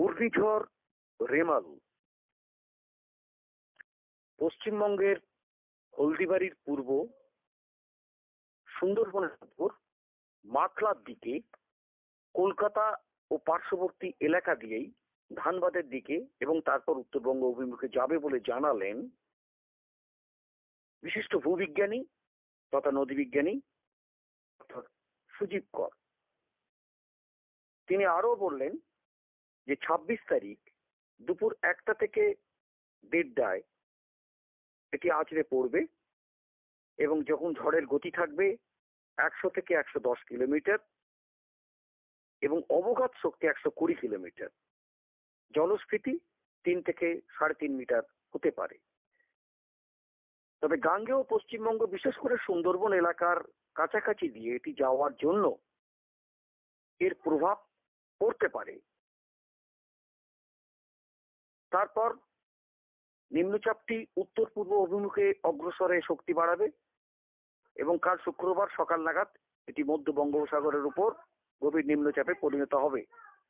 ঘূর্ণিঝড় রেমাল। পশ্চিমবঙ্গের হলদিবাড়ির পূর্ব, সুন্দরবনের উপর দিকে, কলকাতা ও পার্শ্ববর্তী এলাকা দিয়েই ধানবাদের দিকে এবং তারপর উত্তরবঙ্গ অভিমুখে যাবে বলে জানালেন বিশিষ্ট ভূবিজ্ঞানী তথা নদীবিজ্ঞানী ডক্টর সুজীব কর। তিনি আরও বললেন যে ছাব্বিশ তারিখ দুপুর একটা থেকে দেড়টায় এটি আছড়ে পড়বে এবং যখন ঝড়ের গতি থাকবে একশো থেকে একশো দশ কিলোমিটার এবং অবঘাত শক্তি একশো কুড়ি কিলোমিটার। জলস্ফীতি তিন থেকে সাড়ে তিন মিটার হতে পারে। তবে গাঙ্গেয় পশ্চিমবঙ্গ, বিশেষ করে সুন্দরবন এলাকার কাছাকাছি দিয়ে এটি যাওয়ার জন্য এর প্রভাব পড়তে পারে। তারপর নিম্নচাপটি উত্তর পূর্ব অভিমুখে অগ্রসরে শক্তি বাড়াবে এবং কাল শুক্রবার সকাল নাগাদ এটি মধ্য বঙ্গোপসাগরের উপর গভীর নিম্নচাপে পরিণত হবে।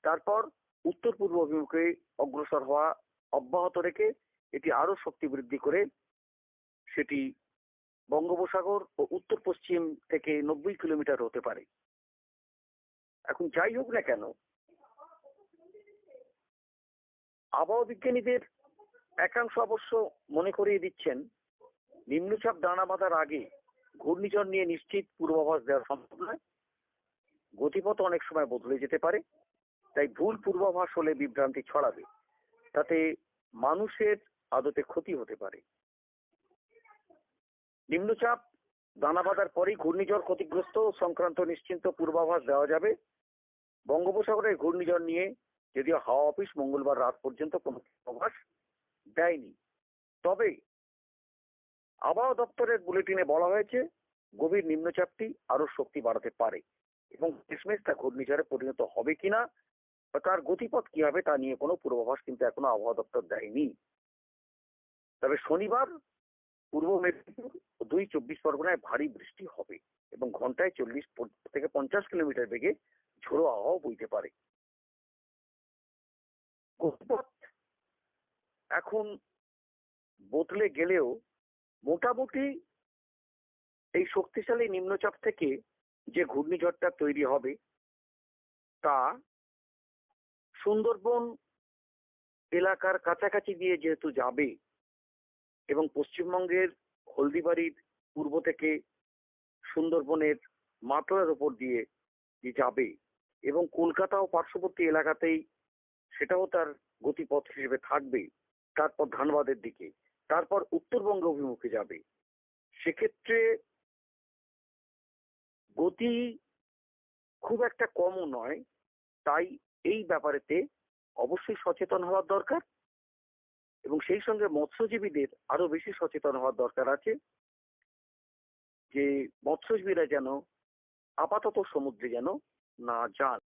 তারপর উত্তর পূর্ব অভিমুখে অগ্রসর হওয়া অব্যাহত রেখে এটি আরও শক্তি বৃদ্ধি করে সেটি বঙ্গোপসাগর ও উত্তর পশ্চিম থেকে নব্বই কিলোমিটার হতে পারে। এখন যাই হোক না কেন আবহাওয়া বিজ্ঞানীদের একাংশ অবশ্য মনে করিয়ে দিচ্ছেন, নিম্নচাপ দানা বাঁধার আগে ঘূর্ণিঝড় নিয়ে নিশ্চিত পূর্বাভাস দেওয়া সম্ভব নয়। গতিপথ অনেক সময় বদলে যেতে পারে, তাই ভুল পূর্বাভাস হলে বিভ্রান্তি ছড়াবে। তাতে মানুষের আদতে ক্ষতি হতে পারে। নিম্নচাপ দানা বাঁধার পরেই ঘূর্ণিঝড় ক্ষতিগ্রস্ত সংক্রান্ত নিশ্চিন্ত পূর্বাভাস দেওয়া যাবে। বঙ্গোপসাগরের ঘূর্ণিঝড় নিয়ে যদিও হাওয়া অফিস মঙ্গলবার রাত পর্যন্ত কোনো পূর্বাভাস দেয়নি। তবে আবহাওয়া দপ্তরের বুলেটিনে বলা হয়েছে, গভীর নিম্নচাপটি আরও শক্তি বাড়াতে পারে এবং শেষমেশ তা ঘূর্ণিঝড়ে পরিণত হবে কিনা বা তার গতিপথ কি হবে তা নিয়ে কোনো পূর্বাভাস কিন্তু এখনও আবহাওয়া দপ্তর দেয়নি। তবে শনিবার পূর্ব মেদিনীপুর ও দুই চব্বিশ পরগনায় ভারী বৃষ্টি হবে এবং ঘন্টায় চল্লিশ থেকে পঞ্চাশ কিলোমিটার বেগে ঝোড়ো আবহাওয়া বইতে পারে। এখন বদলে গেলেও মোটামুটি এই শক্তিশালী নিম্নচাপ থেকে যে ঘূর্ণিঝড়টা তৈরি হবে, তা সুন্দরবন এলাকার কাছাকাছি দিয়ে যেহেতু যাবে এবং পশ্চিমবঙ্গের হলদিবাড়ির পূর্ব থেকে সুন্দরবনের মাতলার উপর দিয়ে যাবে এবং কলকাতা ও পার্শ্ববর্তী এলাকাতেই সেটাও তার গতিপথ হিসেবে থাকবে তারপর ধানবাদের দিকে, তারপর উত্তরবঙ্গ অভিমুখে যাবে। সেক্ষেত্রে গতি খুব একটা কমও নয়, তাই এই ব্যাপারেতে অবশ্যই সচেতন হওয়ার দরকার এবং সেই সঙ্গে মৎস্যজীবীদের আরও বেশি সচেতন হওয়ার দরকার আছে যে মৎস্যজীবীরা যেন আপাতত সমুদ্রে যেন না যান।